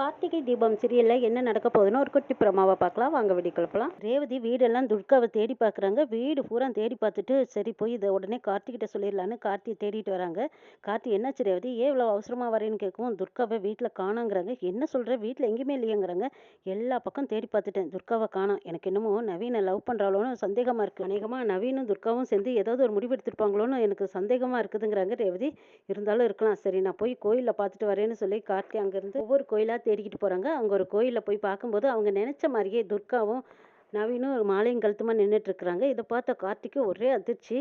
கார்த்திகை தீபம் சீரியலில் என்ன நடக்க போகுதுன்னு ஒரு குட்டி பிரமாவை பார்க்கலாம். வாங்க வெடி கிளப்பலாம் ரேவதி வீடெல்லாம் துர்காவை தேடி பார்க்குறாங்க. வீடு பூரா தேடி பார்த்துட்டு சரி போய் இதை உடனே கார்த்திகிட்ட சொல்லிடலான்னு கார்த்தியை தேடிட்டு வராங்க. கார்த்தி என்னாச்சு ரேவதி? ஏன் இவ்வளோ அவசரமாக வரேன்னு கேட்கவும் துர்காவை வீட்டில் காணாங்கிறாங்க. என்ன சொல்கிற வீட்டில் எங்கேயுமே இல்லையேங்கிறாங்க. எல்லா பக்கம் தேடி பார்த்துட்டேன். துர்காவை காணோம். எனக்கு என்னமோ நவீனை லவ் பண்ணுறாளோன்னு சந்தேகமாக இருக்குது அநேகமாக நவீனும் துர்காவும் சேர்ந்து ஏதாவது ஒரு முடிவு எடுத்திருப்பாங்களோன்னு எனக்கு சந்தேகமாக இருக்குதுங்கிறாங்க ரேவதி. இருந்தாலும் இருக்கலாம். சரி நான் போய் கோயிலில் பார்த்துட்டு வரேன்னு சொல்லி கார்த்தி அங்கேருந்து ஒவ்வொரு கோயிலாக தேடிக்கிட்டு போகிறாங்க அங்கே ஒரு கோயிலில் போய் பார்க்கும்போது அவங்க நினச்ச மாதிரியே துர்காவும் நவீனும் ஒரு மாலையும் கழுத்துமா நின்றுட்டுருக்குறாங்க இதை பார்த்த கார்த்திக்கு ஒரே அதிர்ச்சி.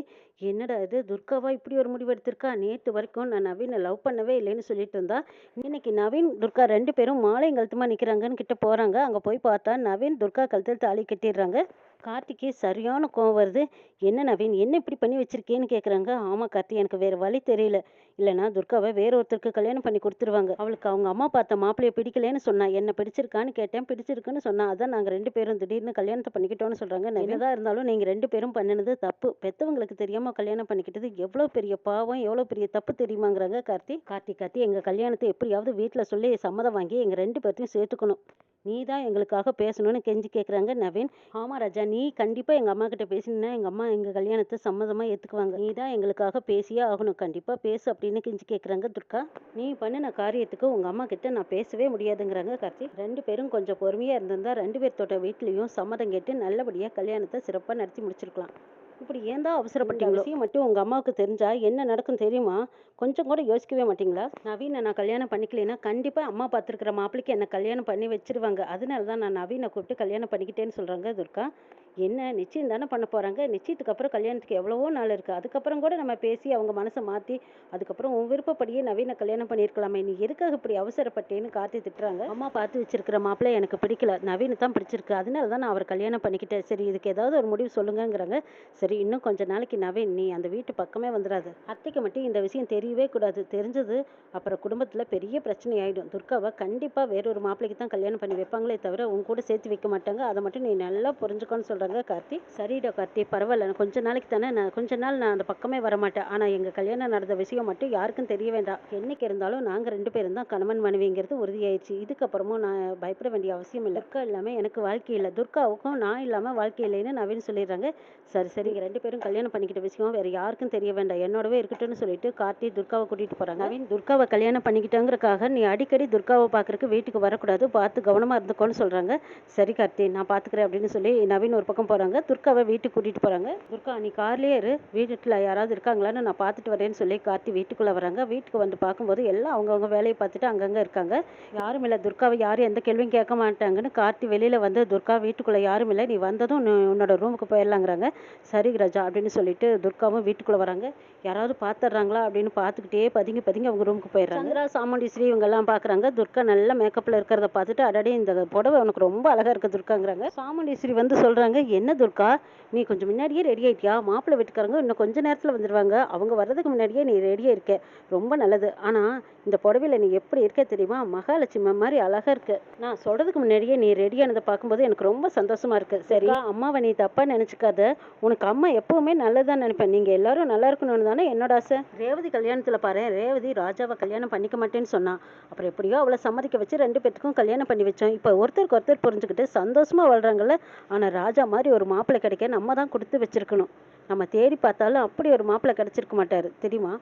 என்னடா இது? துர்காவா இப்படி ஒரு முடிவு எடுத்திருக்கா? நேற்று வரைக்கும் நான் நவீனை லவ் பண்ணவே இல்லைன்னு சொல்லிட்டு இருந்தா. இன்னைக்கு நவீன் துர்கா ரெண்டு பேரும் மாலையும் கழுத்துமா நிற்கிறாங்கன்னு கிட்ட போகிறாங்க அங்கே போய் பார்த்தா நவீன் துர்கா கழுத்தில் தாலி கட்டிடுறாங்க. கார்த்திக்கு சரியான கோவம் வருது. என்ன நவீன்? என்ன இப்படி பண்ணி வச்சிருக்கேன்னு கேட்குறாங்க ஆமாம் கார்த்தி எனக்கு வேறு வழி தெரியல. இல்லைனா துர்காவை வேற ஒருத்தருக்கு கல்யாணம் பண்ணி கொடுத்துருவாங்க. அவளுக்கு அவங்க அம்மா பார்த்த மாப்பிள்ளைய பிடிக்கலன்னு சொன்னா என்ன பிடிச்சிருக்கான்னு கேட்டேன் பிடிச்சிருக்குன்னு சொன்னா அதான் நாங்கள் ரெண்டு பேரும் திடீர்னு கல்யாணத்தை பண்ணிக்கிட்டோம்னு சொல்கிறாங்க என்னதான் இருந்தாலும் நீங்கள் ரெண்டு பேரும் பண்ணினது தப்பு. பெத்தவங்களுக்கு தெரியாமல் கல்யாணம் பண்ணிக்கிட்டது எவ்வளோ பெரிய பாவம் எவ்வளோ பெரிய தப்பு தெரியுமாங்கிறாங்க கார்த்தி. கார்த்தி கார்த்தி எங்கள் கல்யாணத்தை எப்படியாவது வீட்டில் சொல்லி சம்மதம் வாங்கி எங்கள் ரெண்டு பேர்த்தையும் சேர்த்துக்கணும். நீ தான் எங்களுக்காக பேசணும்னு கெஞ்சி கேட்குறாங்க நவீன். ஆமா ராஜா நீ கண்டிப்பாக எங்கள் அம்மா கிட்ட பேசினா எங்கள் அம்மா எங்கள் கல்யாணத்தை சம்மதமாக ஏற்றுக்குவாங்க நீ தான் எங்களுக்காக பேசியே ஆகணும். கண்டிப்பாக பேசு அப்படின்னு கெஞ்சி கேட்குறாங்க துர்கா. நீ பண்ணின காரியத்துக்கு உங்கள் அம்மா கிட்ட நான் பேசவே முடியாதுங்கிறாங்க கார்த்திக் ரெண்டு பேரும் கொஞ்சம் பொறுமையாக இருந்திருந்தா ரெண்டு பேர்த்தோட வீட்லேயும் சம்மதம் கேட்டு நல்லபடியாக கல்யாணத்தை சிறப்பாக நடத்தி முடிச்சிருக்கலாம். இப்படி ஏன் தான் அவசரப்பட்டீங்க விஷயம் மட்டும் உங்கள் அம்மாவுக்கு தெரிஞ்சா என்ன நடக்கும் தெரியுமா? கொஞ்சம் கூட யோசிக்கவே மாட்டீங்களா? நவீனை நான் கல்யாணம் பண்ணிக்கலைன்னா கண்டிப்பாக அம்மா பார்த்துருக்குற மாப்பிளைக்கு என்னை கல்யாணம் பண்ணி வச்சிருவாங்க. அதனால தான் நான் நவீனை கூப்பிட்டு கல்யாணம் பண்ணிக்கிட்டேன்னு சொல்கிறாங்க துர்கா. என்ன நிச்சயம் தானே பண்ண போகிறாங்க நிச்சயத்துக்கு அப்புறம் கல்யாணத்துக்கு எவ்வளவோ நாள் இருக்குது அதுக்கப்புறம் கூட நம்ம பேசி அவங்க மனசை மாற்றி அதுக்கப்புறம் உன் விருப்பப்படியே நவீன கல்யாணம் பண்ணியிருக்கலாமே. நீ எதுக்காக இப்படி அவசரப்பட்டேன்னு காத்து திட்டுறாங்க. அம்மா பார்த்து வச்சிருக்கிற மாப்பிள்ளை எனக்கு பிடிக்கல. நவீன தான் பிடிச்சிருக்கு. அதனால தான் நான் அவர் கல்யாணம் பண்ணிக்கிட்டேன். சரி இதுக்கு ஏதாவது ஒரு முடிவு சொல்லுங்கங்கிறாங்க. சரி இன்னும் கொஞ்ச நாளைக்கு நவீன் நீ அந்த வீட்டு பக்கமே வந்துடாது அத்தைக்கு மட்டும் இந்த விஷயம் தெரியவே கூடாது. தெரிஞ்சது அப்புறம் குடும்பத்தில் பெரிய பிரச்சனை ஆகிடும் துர்காவை கண்டிப்பாக வேறொரு மாப்பிள்ளைக்கு தான் கல்யாணம் பண்ணி வைப்பாங்களே தவிர உன் கூட சேர்த்து வைக்க மாட்டாங்க. அதை மட்டும் நீ நல்லா புரிஞ்சுக்கோன்னு சொல்கிறாங்க கார்த்தி. சரிடா கார்த்தி பரவாயில்ல. நான் கொஞ்ச நாளைக்கு தானே நான் கொஞ்ச நாள் நான் அந்த பக்கமே வர மாட்டேன் ஆனால் எங்கள் கல்யாணம் நடந்த விஷயம் மட்டும் யாருக்கும் தெரிய வேண்டாம். என்னைக்கு இருந்தாலும் நாங்கள் ரெண்டு பேரும் தான் கணவன் மனைவிங்கிறது உறுதியாயிடுச்சு. இதுக்கப்புறமும் நான் பயப்பட வேண்டிய அவசியம் இல்லை. துர்கா இல்லாமல் எனக்கு வாழ்க்கை இல்லை. துர்காவுக்கும் நான் இல்லாமல் வாழ்க்கை இல்லைன்னு நவீன் சொல்லிடுறாங்க. சரி சரி ரெண்டு பேரும் கல்யாணம் பண்ணிக்கிட்ட விஷயம் வேறு யாருக்கும் தெரிய வேண்டாம். என்னோடவே இருக்கட்டும்னு சொல்லிட்டு கார்த்தி துர்காவை கூட்டிகிட்டு போகிறாங்க நவீன் துர்காவை கல்யாணம் பண்ணிக்கிட்டாங்கிறக்காக நீ அடிக்கடி துர்காவை பார்க்குறக்கு வீட்டுக்கு வரக்கூடாது. பார்த்து கவனமாக இருந்துக்கோன்னு சொல்கிறாங்க சரி கார்த்தி நான் பார்த்துக்கிறேன் அப்படின்னு சொல்லி நவீன் ஒரு பக்கம் போறாங்க. துர்காவை வீட்டுக்கு கூட்டிட்டு போறாங்க. துர்கா நீ கார்லயே இரு. வீட்டுல யாராவது இருக்காங்களான்னு நான் பார்த்துட்டு வரேன்னு சொல்லி கார்த்தி வீட்டுக்குள்ள வராங்க. வீட்டுக்கு வந்து பார்க்கும்போது எல்லாம் அவங்கவுங்க வேலையை பார்த்துட்டு அங்கங்க இருக்காங்க. யாரும் இல்லை. துர்காவை யாரும் எந்த கேள்வியும் கேட்க மாட்டாங்கன்னு கார்த்தி வெளியில வந்து துர்கா வீட்டுக்குள்ள யாரும் இல்லை. நீ வந்ததும் உன்னோட ரூமுக்கு போயிடலாங்கிறாங்க சரி ராஜா அப்படின்னு சொல்லிட்டு துர்காவும் வீட்டுக்குள்ள வராங்க. யாராவது பார்த்துடுறாங்களா அப்படின்னு பார்த்துக்கிட்டே பதுங்கி பதுங்கி அவங்க ரூமுக்கு போயிடுறாங்க. சந்திரா சாமுண்டீஸ்வரி இவங்க எல்லாம் பார்க்குறாங்க துர்கா நல்ல மேக்கப்ல இருக்கிறத பார்த்துட்டு அடடே இந்த புடவை உனக்கு ரொம்ப அழகா இருக்கு துர்காங்கிறாங்க. சாமுண்டீஸ்வரி வந்து என்ன துர்கா? நீ கொஞ்சம் முன்னாடியே ரெடி ஆயிட்டியா? மாப்பிள்ளை வீட்டுக்காரங்க இன்னும் கொஞ்ச நேரத்துல வந்துருவாங்க. அவங்க வர்றதுக்கு முன்னாடியே நீ ரெடியாக இருக்க. ரொம்ப நல்லது. ஆனா இந்த புடவையில நீ எப்படி இருக்க தெரியுமா? மகாலட்சுமி மாதிரி அழகா இருக்கு. நான் சொல்றதுக்கு முன்னாடியே நீ ரெடியானதை பார்க்கும்போது எனக்கு ரொம்ப சந்தோஷமா இருக்கு. சரி. அம்மாவை நீ தப்பா நினச்சிக்காத. உனக்கு அம்மா எப்போவுமே நல்லதான் நினைப்பேன். நீங்க எல்லாரும் நல்லா இருக்கணும்னு தானே என்னோட ஆசை? ரேவதி கல்யாணத்துல பாரு. ரேவதி ராஜாவை கல்யாணம் பண்ணிக்க மாட்டேன்னு சொன்னா. அப்புறம் எப்படியோ அவளை சம்மதிக்க வச்சு ரெண்டு பேத்துக்கும் கல்யாணம் பண்ணி வச்சோம் இப்போ ஒருத்தருக்கு ஒருத்தர் புரிஞ்சுக்கிட்டு சந்தோஷமா வாழ்கிறாங்கல்ல ஆனால் ராஜா மாதிரி ஒரு மாப்பிள்ளை கிடைக்க நம்ம தான் கொடுத்து வச்சிருக்கணும். நம்ம தேடி பார்த்தாலும் அப்படி ஒரு மாப்பிள்ளை கிடைச்சிருக்க மாட்டார். தெரியுமா?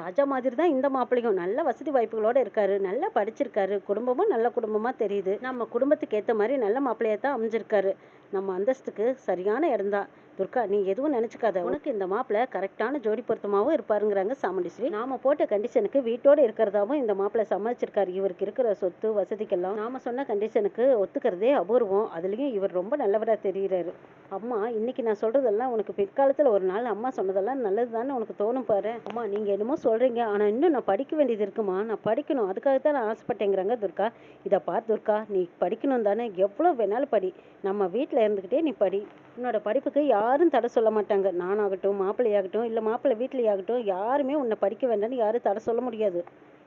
ராஜா மாதிரி தான் இந்த மாப்பிள்ளையும். நல்ல வசதி வாய்ப்புகளோடு இருக்காரு. நல்லா படிச்சிருக்காரு. குடும்பமும் நல்ல குடும்பமாக தெரியுது. நம்ம குடும்பத்துக்கு ஏற்ற மாதிரி நல்ல மாப்பிள்ளையாக தான் அமைஞ்சிருக்காரு. நம்ம அந்தஸ்துக்கு சரியான இடம்தான் துர்கா நீ எதுவும் நினைச்சுக்காத. உனக்கு இந்த மாப்பிள்ளை கரெக்டான ஜோடி பொருத்தமாகவும் இருப்பாருங்கிறாங்க சாமுண்டிஸ்ரீ நாம போட்ட கண்டிஷனுக்கு வீட்டோட இருக்கிறதாவும் இந்த மாப்பிள்ளை சமாளிச்சிருக்காரு. இவருக்கு இருக்கிற சொத்து வசதிக்கெல்லாம் நாம சொன்ன கண்டிஷனுக்கு ஒத்துக்கிறதே அபூர்வம். அதுலயும் இவர் ரொம்ப நல்லவராக தெரிகிறாரு அம்மா இன்னைக்கு நான் சொல்றதெல்லாம் உனக்கு பிற்காலத்துல ஒரு நாள் அம்மா சொன்னதெல்லாம் நல்லதுதானே உனக்கு தோணும் பாரு. அம்மா நீங்க என்னமோ சொல்றீங்க. ஆனா இன்னும் நான் படிக்க வேண்டியது இருக்குமா? நான் படிக்கணும். அதுக்காக தான் நான் ஆசைப்பட்டேங்கிறாங்க துர்கா. இதை பார் துர்கா நீ படிக்கணும் தானே. எவ்வளவு வேணாலும் படி. நம்ம வீட்டில் இருந்துக்கிட்டே நீ படி. உன்னோட படிப்புக்கு யாரும் தடை சொல்ல மாட்டாங்க. நானாகட்டும் மாப்பிள்ளையாகட்டும் இல்லை மாப்பிள்ளை வீட்டிலையாகட்டும் யாருமே உன்னை படிக்க வேண்டாம்னு யாரும் தடை சொல்ல முடியாது.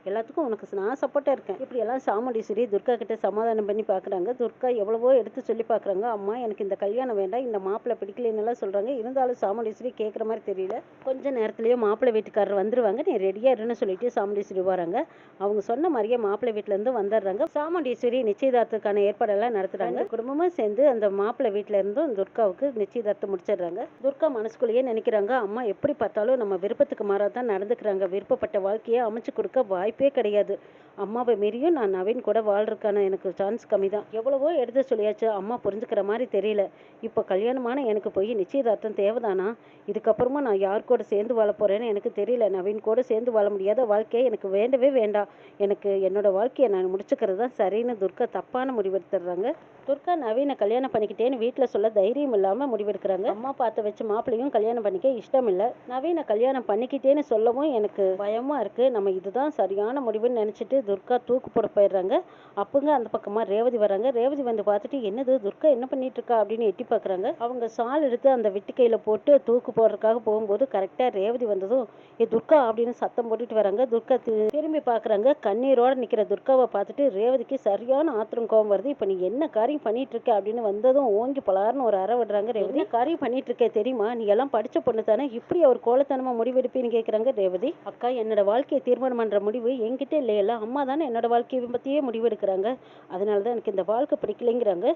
எல்லாத்துக்கும் உனக்கு நான் சப்போர்ட்டாக இருக்கேன். இப்படி எல்லாம் சாமுண்டீஸ்வரி துர்கா கிட்ட சமாதானம் பண்ணி பார்க்குறாங்க துர்கா எவ்வளவோ எடுத்து சொல்லி பார்க்குறாங்க அம்மா எனக்கு இந்த கல்யாணம் வேண்டாம் இந்த மாப்பிள்ளை பிடிக்கலன்னு எல்லாம் சொல்கிறாங்க இருந்தாலும் சாமுண்டீஸ்வரி கேட்குற மாதிரி தெரியல. கொஞ்ச நேரத்துலேயே மாப்பிள்ளை வீட்டுக்காரர் வந்துருவாங்க. நீ ரெடியாக இருன்னு சொல்லிட்டு சாமுண்டீஸ்வரி வராங்க. அவங்க சொன்ன மாதிரியே மாப்பிள்ளை வீட்டிலேருந்து வந்துடுறாங்க. சாமுண்டீஸ்வரி நிச்சயதார்த்தத்துக்கான ஏற்பாடெல்லாம் நடத்துகிறாங்க குடும்பமும் சேர்ந்து அந்த மாப்பிள்ளை வீட்டில இருந்தும் துர்காவுக்கு நிச்சயதார்த்தம் முடிச்சிடுறாங்க. துர்கா மனசுக்குள்ளேயே நினைக்கிறாங்க அம்மா எப்படி பார்த்தாலும் நம்ம விருப்பத்துக்கு மாறாக தான் நடந்துக்கிறாங்க. விருப்பப்பட்ட வாழ்க்கையை அமைச்சு கொடுக்க வாய்ப்பு கிடையாது. அம்மாவை மீறியும் நான் நவீன் கூட வாழ்றதுக்கான எனக்கு சான்ஸ் கம்மி தான் எவ்வளவோ எடுத்து சொல்லியாச்சு. அம்மா புரிஞ்சுக்கிற மாதிரி தெரியல. இப்போ கல்யாணமான எனக்கு போய் நிச்சயதார்த்தம் தேவைதானா? இதுக்கப்புறமா நான் யார் கூட சேர்ந்து வாழ போகிறேன்னு எனக்கு தெரியல. நவீன் கூட சேர்ந்து வாழ முடியாத வாழ்க்கையை எனக்கு வேண்டவே வேண்டாம். எனக்கு என்னோட வாழ்க்கையை நான் முடிச்சுக்கிறது தான் சரின்னு துர்கா தப்பான முடிவெடுத்துடுறாங்க துர்கா நவீனை கல்யாணம் பண்ணிக்கிட்டேன்னு வீட்டில் சொல்ல தைரியம் இல்லாமல் முடிவெடுக்கிறாங்க அம்மா பார்த்து வச்சு மாப்பிள்ளையும் கல்யாணம் பண்ணிக்க இஷ்டம் இல்லை நவீனை கல்யாணம் பண்ணிக்கிட்டேன்னு சொல்லவும் எனக்கு பயமாக இருக்குது நம்ம இதுதான் சரியான முடிவுன்னு நினச்சிட்டு துர்கா தூக்கு போட போயிடுறாங்க. அப்பங்க அந்த பக்கமா ரேவதி வராங்க. ரேவதி வந்து பார்த்துட்டு என்னது துர்கா என்ன பண்ணிட்டு இருக்கா அப்படின்னு எட்டி பார்க்குறாங்க. அவங்க சால் எடுத்து அந்த வெட்டுக்கையில் போட்டு தூக்கு போடுறதுக்காக போகும்போது கரெக்டாக ரேவதி வந்ததும் ஏ துர்கா அப்படின்னு சத்தம் போட்டுட்டு வராங்க. துர்கா திரும்பி பார்க்குறாங்க. கண்ணீரோட நிற்கிற துர்காவை பார்த்துட்டு ரேவதிக்கு சரியான ஆத்திரம் கோபம் வருது. இப்போ நீ என்ன காரியம் பண்ணிட்டு இருக்க அப்படின்னு வந்ததும் ஓங்கி பலாருன்னு ஒரு அற விடுறாங்க ரேவதி. காரியம் பண்ணிட்டு இருக்க தெரியுமா? நீ எல்லாம் படிச்ச பொண்ணு தானே. இப்படி அவர் கோலத்தனமா முடிவெடுப்பேன்னு கேட்குறாங்க ரேவதி. அக்கா என்னோட வாழ்க்கையை தீர்மானம் பண்ற முடிவு என்கிட்ட இல்லையில அம்மா தானே என்னோட வாழ்க்கையை பத்தியே முடிவெடுக்கிறாங்க. அதனால தான் எனக்கு இந்த வாழ்க்கை பிடிக்கலைங்கிறாங்க.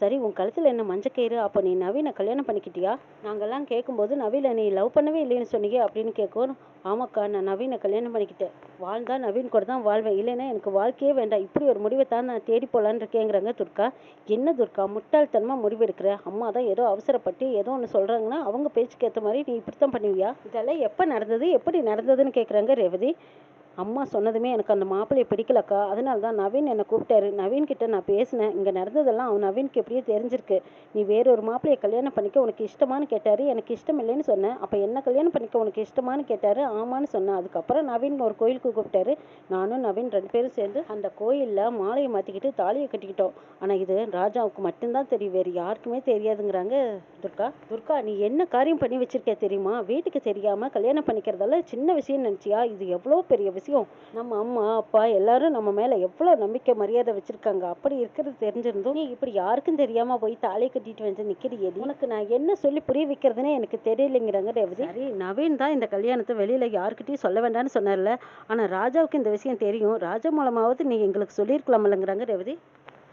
சரி உன் கழுத்தில் என்ன மஞ்சக்கயிறு அப்போ நீ நவீனை கல்யாணம் பண்ணிக்கிட்டியா? நாங்கள்லாம் கேட்கும்போது நவீனை நீ லவ் பண்ணவே இல்லைன்னு சொன்னீங்க அப்படின்னு கேட்கும் ஆமாக்கா நான் நவீனை கல்யாணம் பண்ணிக்கிட்டேன். வாழ்ந்தா நவீன் கூட தான் வாழ்வேன். இல்லைன்னா எனக்கு வாழ்க்கையே வேண்டாம். இப்படி ஒரு முடிவை தான் நான் தேடி போகலான்னு இருக்கேங்கிறாங்க துர்கா. என்ன துர்கா முட்டாள்தனமா முடிவெடுக்கிற? அம்மா தான் ஏதோ அவசரப்பட்டு ஏதோ ஒன்று சொல்கிறாங்கன்னா அவங்க பேச்சுக்கு ஏற்ற மாதிரி நீ இப்படித்தான் பண்ணுவியா? இதெல்லாம் எப்போ நடந்தது? எப்படி நடந்ததுன்னு கேட்குறாங்க ரேவதி. அம்மா சொன்னதுமே எனக்கு அந்த மாப்பிள்ளையை பிடிக்கலக்கா. அதனால தான் நவீன் என்னை கூப்பிட்டாரு. நவீன் கிட்ட நான் பேசினேன். இங்கே நடந்ததெல்லாம் அவன் நவீனுக்கு எப்படியோ தெரிஞ்சிருக்கு. நீ வேற ஒரு மாப்பிள்ளையை கல்யாணம் பண்ணிக்க உனக்கு இஷ்டமான்னு கேட்டாரு. எனக்கு இஷ்டம் இல்லைன்னு சொன்னேன். அப்போ என்ன கல்யாணம் பண்ணிக்க உனக்கு இஷ்டமான்னு கேட்டாரு. ஆமான்னு சொன்னேன். அதுக்கப்புறம் நவீன் ஒரு கோயிலுக்கு கூப்பிட்டாரு. நானும் நவீன் ரெண்டு பேரும் சேர்ந்து அந்த கோயிலில் மாலையை மாற்றிக்கிட்டு தாலியை கட்டிக்கிட்டோம். ஆனால் இது ராஜாவுக்கு மட்டும்தான் தெரியும். வேறு யாருக்குமே தெரியாதுங்கிறாங்க துர்கா. துர்கா நீ என்ன காரியம் பண்ணி வச்சிருக்க தெரியுமா? வீட்டுக்கு தெரியாமல் கல்யாணம் பண்ணிக்கிறதால சின்ன விஷயம் நினச்சியா? இது எவ்வளோ பெரிய விஷயம்? நம்ம அம்மா அப்பா எல்லாரும் நம்ம மேல எவ்வளோ நம்பிக்கை மரியாதை வச்சிருக்காங்க? அப்படி இருக்கிறது தெரிஞ்சிருந்தோம் நீ இப்படி யாருக்கும் தெரியாம போய் தாலியை கட்டிட்டு வந்து நிக்கிறியடி? உனக்கு நான் என்ன சொல்லி புரிய வைக்கிறதுனே எனக்கு தெரியலைங்கிறாங்க ரேவதி. சரி நவீன் தான் இந்த கல்யாணத்தை வெளியில யாருக்கிட்டையும் சொல்ல வேண்டாம்னு சொன்னார்ல. ஆனா ராஜாவுக்கு இந்த விஷயம் தெரியும். ராஜா மூலமாவது நீ எங்களுக்கு சொல்லியிருக்கலாமில்லங்கிறாங்க ரேவதி.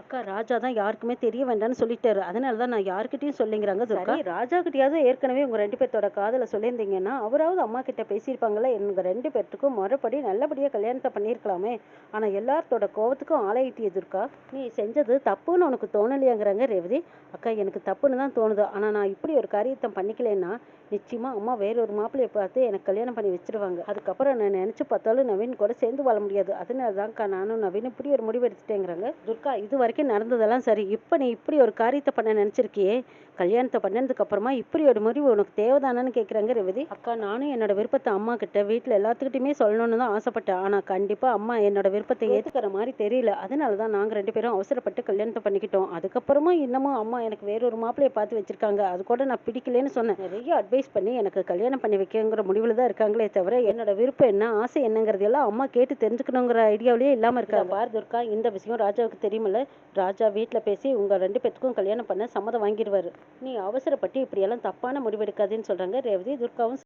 அக்கா ராஜா தான் யாருக்குமே தெரிய வேண்டாம்னு சொல்லிட்டாரு. அதனால தான் நான் யாருக்கிட்டையும் சொல்லிங்கிறாங்க துர்கா. ராஜா கிட்டயாவது ஏற்கனவே உங்க ரெண்டு பேர்த்தோட காதல சொல்லியிருந்தீங்கன்னா அவராவது அம்மா கிட்ட பேசியிருப்பாங்கல்ல எங்க ரெண்டு பேர்த்துக்கும் மறுபடி நல்லபடியா கல்யாணத்தை பண்ணியிருக்கலாமே. ஆனா எல்லாத்தோட கோவத்துக்கும் ஆளாயிட்டிய துர்கா. நீ செஞ்சது தப்புன்னு உனக்கு தோணலையாங்கிறாங்க ரேவதி. அக்கா எனக்கு தப்புன்னு தான் தோணுது. ஆனா நான் இப்படி ஒரு காரியத்தை பண்ணிக்கலைன்னா நிச்சயமா அம்மா வேற ஒரு மாப்பிள்ளையை பார்த்து எனக்கு கல்யாணம் பண்ணி வச்சிருவாங்க. அதுக்கப்புறம் நான் நினைச்சு பார்த்தாலும் நவீன் கூட சேர்ந்து வாழ முடியாது. அதனால தான்க்கா நானும் நவீன் இப்படி ஒரு முடிவு எடுத்துட்டேங்கிறாங்க. துர்கா இது வரைக்கும் நடந்ததெல்லாம் சரி. இப்போ நீ இப்படி ஒரு காரியத்தை பண்ண நினைச்சிருக்கியே? கல்யாணத்தை பண்ணதுக்கு அப்புறமா இப்படி ஒரு முடிவு உனக்கு தேவைதானான்னு கேட்குறாங்க ரேவதி. அக்கா நானும் என்னோட விருப்பத்தை அம்மா கிட்ட வீட்டில் எல்லாத்துக்கிட்டையுமே சொல்லணும்னு தான் ஆசைப்பட்டேன். ஆனா கண்டிப்பாக அம்மா என்னோட விருப்பத்தை ஏத்துக்கிற மாதிரி தெரியல. அதனால தான் நாங்கள் ரெண்டு பேரும் அவசரப்பட்டு கல்யாணத்தை பண்ணிக்கிட்டோம். அதுக்கப்புறமா இன்னமும் அம்மா எனக்கு வேற ஒரு மாப்பிள்ளையை பார்த்து வச்சிருக்காங்க. அது கூட நான் பிடிக்கலன்னு சொன்னேன். நிறைய அட்வைஸ் பண்ணி எனக்கு கல்யாணம் பண்ணி வைக்கங்கிற முடிவில் தான் இருக்காங்களே தவிர என்னோட விருப்பம் என்ன ஆசை என்னங்கிறது எல்லாம் அம்மா கேட்டு தெரிஞ்சுக்கணுங்கிற ஐடியாவிலேயே இல்லாமல் இருக்காங்க. பார் துர்கா இந்த விஷயம் ராஜாவுக்கு தெரியுமில்ல. ராஜா வீட்டில் பேசி உங்க ரெண்டு பேத்துக்கும் கல்யாணம் பண்ண சம்மதம் வாங்கிடுவார் நீ அவசரப்பட்டு இப்படியெல்லாம் தப்பான முடிவெடுக்காதேன்னு சொல்றாங்க ரேவதி துர்காவும்